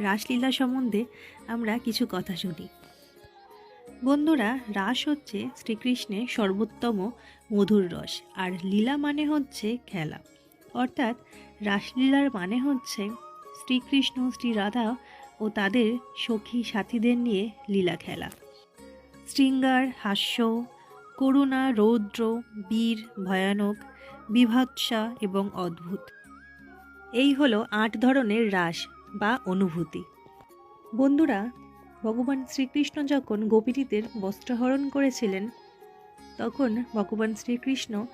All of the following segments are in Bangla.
রাসলীলা সম্বন্ধে আমরা কিছু কথা শুনি। বন্ধুরা, রাস হচ্ছে শ্রীকৃষ্ণের সর্বোত্তম মধুর রস, আর লীলা মানে হচ্ছে খেলা। অর্থাৎ রাসলীলার মানে হচ্ছে শ্রীকৃষ্ণ শ্রী রাধা ও তাদের সখী সাথীদের নিয়ে লীলা খেলা। শৃঙ্গার, হাস্য, করুণা, রৌদ্র, বীর, ভয়ানক, বিভৎসা এবং অদ্ভুত। এই হলো আট ধরনের রাস। বা অনুভূতি। বন্ধুরা, ভগবান শ্রীকৃষ্ণ যখন গোপিনীদের বস্ত্রহরণ করেছিলেন, তখন ভগবান শ্রীকৃষ্ণ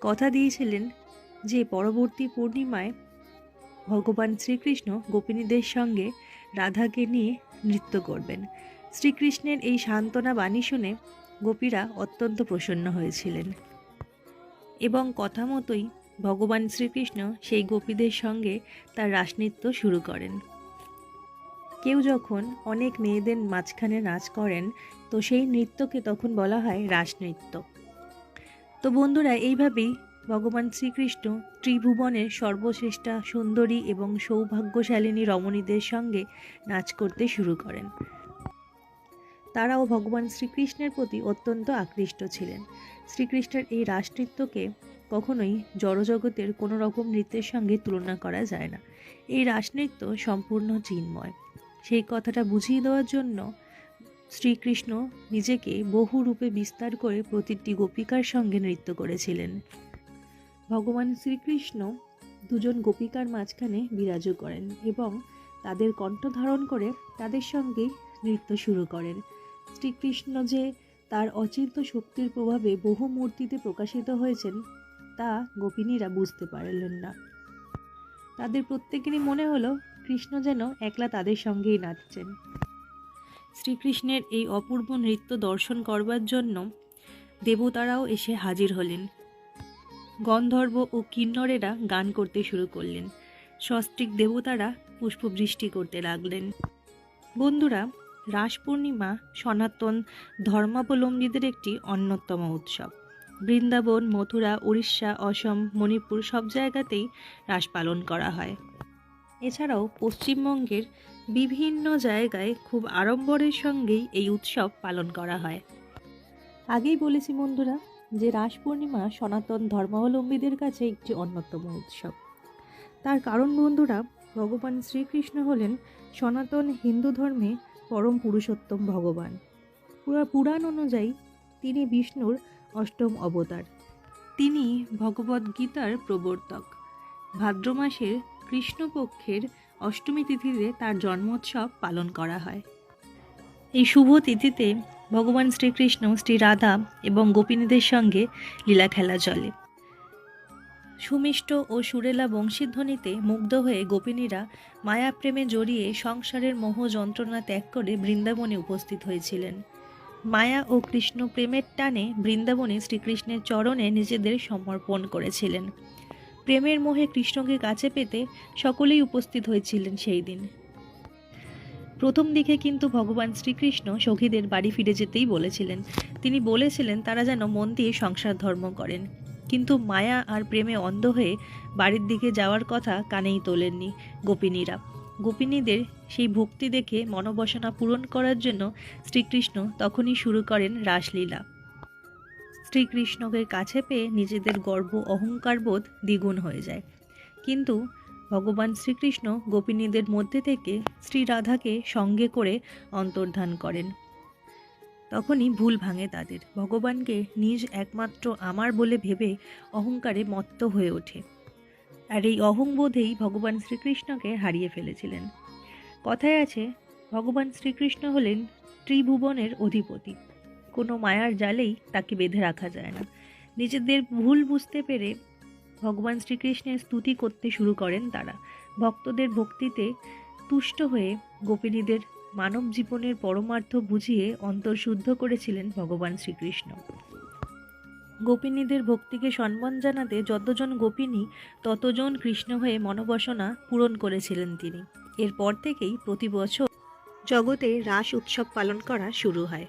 কথা দিয়েছিলেন যে পরবর্তী পূর্ণিমায় ভগবান শ্রীকৃষ্ণ গোপিনীদের সঙ্গে রাধাকে নিয়ে নৃত্য করবেন। শ্রীকৃষ্ণের এই সান্ত্বনা বাণী শুনে গোপীরা অত্যন্ত প্রসন্ন হয়েছিলেন। এবং কথা মতোই ভগবান শ্রীকৃষ্ণ সেই গোপীদের সঙ্গে তার রাসনৃত্য শুরু করেন। কেউ যখন অনেক মেয়েদের মাঝখানে নাচ করেন, তো সেই নৃত্যকে তখন বলা হয় রাসনৃত্য তো বন্ধুরা, এইভাবেই ভগবান শ্রীকৃষ্ণ ত্রিভুবনের সর্বশ্রেষ্ঠা সুন্দরী এবং সৌভাগ্যশালিনী রমণীদের সঙ্গে নাচ করতে শুরু করেন। তারাও ভগবান শ্রীকৃষ্ণের প্রতি অত্যন্ত আকৃষ্ট ছিলেন। শ্রীকৃষ্ণের এই রাসনৃত্যকে কখনোই জড়জগতের কোনো রকম নৃত্যের সঙ্গে তুলনা করা যায় না। এই রাসনৃত্য সম্পূর্ণ চিন্ময় সেই কথাটা বুঝিয়ে দেওয়ার জন্য শ্রীকৃষ্ণ নিজেকে বহু রূপে বিস্তার করে প্রতিটি গোপিকার সঙ্গে নৃত্য করেছিলেন। ভগবান শ্রীকৃষ্ণ দুজন গোপিকার মাঝখানে বিরাজ করেন এবং তাদের কণ্ঠ ধারণ করে তাদের সঙ্গেই নৃত্য শুরু করেন। শ্রীকৃষ্ণ যে তার অচিন্ত শক্তির প্রভাবে বহু মূর্তিতে প্রকাশিত হয়েছেন তা গোপিনীরা বুঝতে পারলেন না। তাদের প্রত্যেকেরই মনে হলো কৃষ্ণ যেন একলা তাদের সঙ্গেই নাচছেন। শ্রীকৃষ্ণের এই অপূর্ব নৃত্য দর্শন করবার জন্য দেবতারাও এসে হাজির হলেন। গন্ধর্ব ও কিন্নরেরা গান করতে শুরু করলেন। সস্ত্রিক দেবতারা পুষ্পবৃষ্টি করতে লাগলেন। বন্ধুরা, রাস পূর্ণিমা সনাতন ধর্মাবলম্বীদের একটি অন্যতম উৎসব। বৃন্দাবন, মথুরা, উড়িষ্যা, অসম, মণিপুর সব জায়গাতেই রাস পালন করা হয়। এছাড়াও পশ্চিমবঙ্গের বিভিন্ন জায়গায় খুব আড়ম্বরের সঙ্গেই এই উৎসব পালন করা হয়। আগেই বলেছি বন্ধুরা যে রাস পূর্ণিমা সনাতন ধর্মাবলম্বীদের কাছে একটি অন্যতম উৎসব। তার কারণ বন্ধুরা ভগবান শ্রীকৃষ্ণ হলেন সনাতন হিন্দু ধর্মে পরম পুরুষোত্তম ভগবান। পুরা পুরাণ অনুযায়ী তিনি বিষ্ণুর অষ্টম অবতার। তিনি ভগবদ্ গীতার প্রবর্তক। ভাদ্র মাসের কৃষ্ণপক্ষের অষ্টমী তিথিতে তার জন্মোৎসব পালন করা হয়। এই শুভ তিথিতে ভগবান শ্রীকৃষ্ণ, শ্রী রাধা এবং গোপিনীদের সঙ্গে লীলা খেলা চলে। সুমিষ্ট ও সুরেলা বংশীধ্বনিতে মুগ্ধ হয়ে গোপিনীরা মায়াপ্রেমে জড়িয়ে সংসারের মোহ যন্ত্রণা ত্যাগ করে বৃন্দাবনে উপস্থিত হয়েছিলেন। মায়া ও কৃষ্ণ প্রেমের টানে বৃন্দাবনে শ্রীকৃষ্ণের চরণে নিজেদের সমর্পণ করেছিলেন। প্রেমের মোহে কৃষ্ণকে কাছে পেতে সকলেই উপস্থিত হয়েছিলেন সেই দিন। প্রথম দিকে কিন্তু ভগবান শ্রীকৃষ্ণ সখীদের বাড়ি ফিরে যেতেই বলেছিলেন। তিনি বলেছিলেন, তারা যেন মন দিয়ে সংসার ধর্ম করেন। কিন্তু মায়া আর প্রেমে অন্ধ হয়ে বাড়ির দিকে যাওয়ার কথা কানেই তোলেননি গোপিনীরা। গোপিনীদের সেই ভক্তি দেখে মনোবাসনা পূরণ করার জন্য শ্রীকৃষ্ণ তখনই শুরু করেন রাসলীলা। শ্রীকৃষ্ণকে কাছে পেয়ে নিজেদের গর্ব অহংকারবোধ দ্বিগুণ হয়ে যায়। কিন্তু ভগবান শ্রীকৃষ্ণ গোপিনীদের মধ্যে থেকে শ্রী রাধাকে সঙ্গে করে অন্তর্ধান করেন। তখনই ভুল ভাঙে তাদের। ভগবানকে নিজ একমাত্র আমার বলে ভেবে অহংকারে মত্ত হয়ে ওঠে। আর এই অহংবোধেই ভগবান শ্রীকৃষ্ণকে হারিয়ে ফেলেছিলেন। কথায় আছে, ভগবান শ্রীকৃষ্ণ হলেন ত্রিভুবনের অধিপতি। কোনো মায়ার জালেই তাকে বেঁধে রাখা যায় না। নিজেদের ভুল বুঝতে পেরে ভগবান শ্রীকৃষ্ণের স্তুতি করতে শুরু করেন তারা। ভক্তদের ভক্তিতে তুষ্ট হয়ে গোপিনীদের মানব জীবনের পরমার্থ বুঝিয়ে অন্তর্শুদ্ধ করেছিলেন ভগবান শ্রীকৃষ্ণ। গোপিনীদের ভক্তিকে সম্মান জানাতে যতজন গোপিনী, ততজন কৃষ্ণ হয়ে মনোবাসনা পূরণ করেছিলেন তিনি। এরপর থেকেই প্রতি বছর জগতে রাস উৎসব পালন করা শুরু হয়।